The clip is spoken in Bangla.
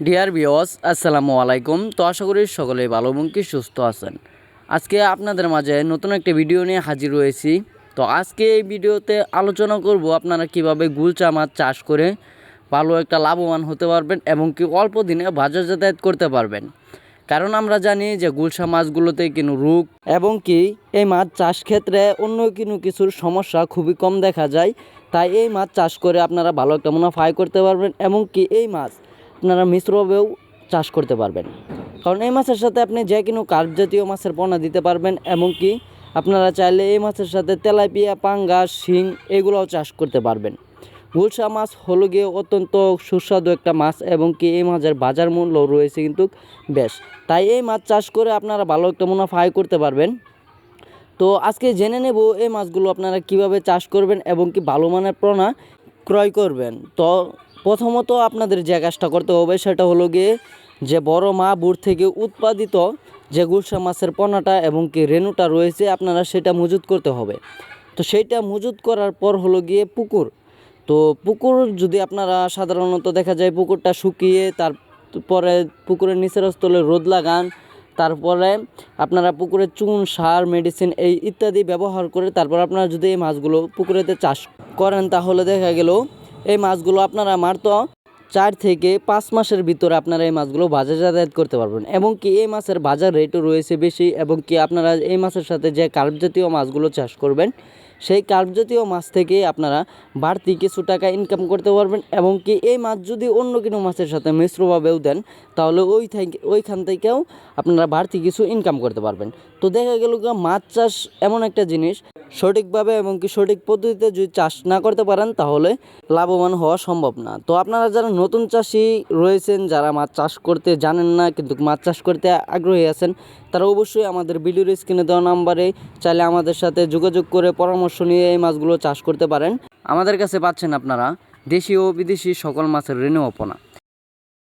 ডিয়ার বিওস আসসালামু আলাইকুম। তো আশা করি সকলেই ভালো এবং কি সুস্থ আছেন। আজকে আপনাদের মাঝে নতুন একটা ভিডিও নিয়ে হাজির হয়েছি। তো আজকে এই ভিডিওতে আলোচনা করব আপনারা কীভাবে গুলচা মাছ চাষ করে ভালো একটা লাভবান হতে পারবেন এবং কি অল্প দিনে বাজার যাতায়াত করতে পারবেন। কারণ আমরা জানি যে গুলশা মাছগুলোতে কিন্তু রোগ এবং কি এই মাছ চাষ ক্ষেত্রে অন্য কোনো কিছুর সমস্যা খুবই কম দেখা যায়। তাই এই মাছ চাষ করে আপনারা ভালো একটা মুনাফা করতে পারবেন এবং কি এই মাছ আপনারা মিশ্রভাবেও চাষ করতে পারবেন। কারণ এই মাছের সাথে আপনি যে কোনো কার্প জাতীয় মাছের পোনা দিতে পারবেন এবং কি আপনারা চাইলে এই মাছের সাথে তেলাপিয়া, পাঙ্গাস, শিং এগুলোও চাষ করতে পারবেন। গুলশা মাছ হলো গিয়ে অত্যন্ত সুস্বাদু একটা মাছ, এবং কি এই মাছের বাজার মূল্য রয়েছে কিন্তু বেশ। তাই এই মাছ চাষ করে আপনারা ভালো একটা মুনাফা আয় করতে পারবেন। তো আজকে জেনে নেব এই মাছগুলো আপনারা কীভাবে চাষ করবেন এবং কি ভালো মানের পোনা ক্রয় করবেন। তো প্রথমত আপনাদের যে কাজটা করতে হবে সেটা হলো গিয়ে যে বড় মা বুড় থেকে উৎপাদিত যে গুলশা মাছের পোনাটা এবং কি রেণুটা রয়েছে আপনারা সেটা মজুত করতে হবে। তো সেইটা মজুত করার পর হলো গিয়ে পুকুর। তো পুকুর যদি আপনারা সাধারণত দেখা যায় পুকুরটা শুকিয়ে তারপরে পুকুরের নিচের স্থলে রোদ লাগান, তারপরে আপনারা পুকুরে চুন, সার মেডিসিন এই ইত্যাদি ব্যবহার করে তারপর আপনারা যদি এই মাছগুলো পুকুরেতে চাষ করেন তাহলে দেখা গেল এই মাছগুলো আপনারা মারতো চার থেকে পাঁচ মাসের ভিতরে আপনারা এই মাছগুলো বাজার যাতায়াত করতে পারবেন। এবং কি এই মাছের বাজার রেটও রয়েছে বেশি এবং কি আপনারা এই মাছের সাথে যে কার্প জাতীয় মাছগুলো চাষ করবেন সেই কার্প জাতীয় মাছ থেকে আপনারা বাড়তি কিছু টাকা ইনকাম করতে পারবেন এবং কি এই মাছ যদি অন্য কোনো মাছের সাথে মিশ্রভাবেও দেন, তাহলে ওই ওইখান থেকেও আপনারা বাড়তি কিছু ইনকাম করতে পারবেন। তো দেখা গেল মাছ চাষ এমন একটা জিনিস, সঠিকভাবে এবং কি সঠিক পদ্ধতিতে যদি চাষ না করতে পারেন, তাহলে লাভবান হওয়া সম্ভব না। তো আপনারা যারা নতুন চাষি রয়েছেন, যারা মাছ চাষ করতে জানেন না, কিন্তু মাছ চাষ করতে আগ্রহী আছেন, তারা অবশ্যই আমাদের ভিডিওর স্ক্রিনে দেওয়া নাম্বারে চাইলে আমাদের সাথে যোগাযোগ করে পরামর্শ নিয়ে এই মাছগুলো চাষ করতে পারেন। আমাদের কাছে পাচ্ছেন আপনারা দেশি ও বিদেশি সকল মাছের ঋণও অপনা।